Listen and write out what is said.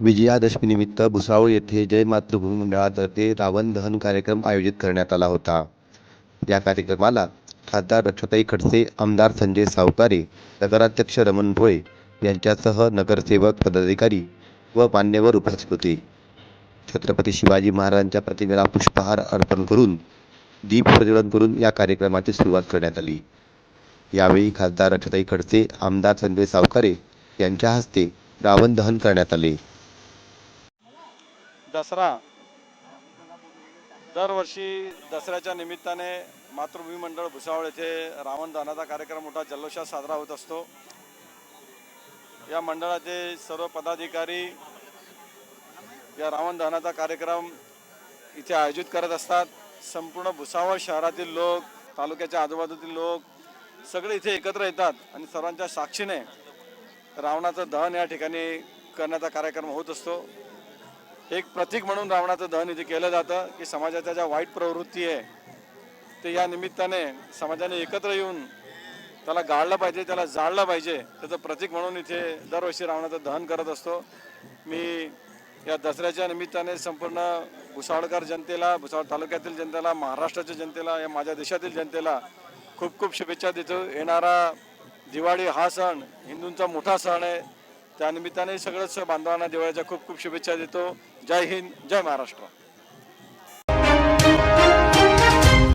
विजयादशमीनिमित्त भुसावळ येथे जय मातृभूमी मंडळातर्फे रावण दहन कार्यक्रम आयोजित करण्यात आला होता. या कार्यक्रमाला खासदार रक्षताई खडसे आमदार संजय सावकारे नगराध्यक्ष रमण भोळे यांच्यासह नगरसेवक पदाधिकारी व मान्यवर उपस्थित होते. छत्रपती शिवाजी महाराजांच्या प्रतिमेला पुष्पहार अर्पण करून दीप प्रज्वलन करून या कार्यक्रमाची सुरुवात करण्यात आली. यावेळी खासदार रक्षताई खडसे आमदार संजय सावकारे यांच्या हस्ते रावण दहन करण्यात आले. दसरा. दरवर्षी दसऱ्याच्या निमित्ताने मातृभूमी मंडळ भुसावळ येथे रावण दहनाचा कार्यक्रम मोठा जल्लोषात साजरा होत असतो. या मंडळाचे सर्व पदाधिकारी या रावण दहनाचा कार्यक्रम इथे आयोजित करत असतात. संपूर्ण भुसावळ शहरातील लोक तालुक्याच्या आजूबाजूतील लोक सगळे इथे एकत्र येतात आणि सर्वांच्या साक्षीने रावणाचं दहन या ठिकाणी करण्याचा कार्यक्रम होत असतो. एक प्रतीक म्हणून रावणाचं दहन इथे केलं जातं की समाजाच्या ज्या वाईट प्रवृत्ती आहे ते या निमित्ताने समाजाने एकत्र येऊन त्याला गाळलं पाहिजे त्याला जाळलं पाहिजे त्याचं प्रतीक म्हणून इथे दरवर्षी रावणाचं दहन करत असतो. मी या दसऱ्याच्या निमित्ताने संपूर्ण भुसावळकर जनतेला भुसावळ तालुक्यातील जनतेला महाराष्ट्राच्या जनतेला या माझ्या देशातील जनतेला खूप खूप शुभेच्छा देतो. येणारा दिवाळी हा सण हिंदूंचा मोठा सण आहे. त्यानिमित्ताने सगळ्याच सगळंच बांधवांना दिवाळीच्या खूप खूप शुभेच्छा देतो. जय हिंद जय महाराष्ट्र.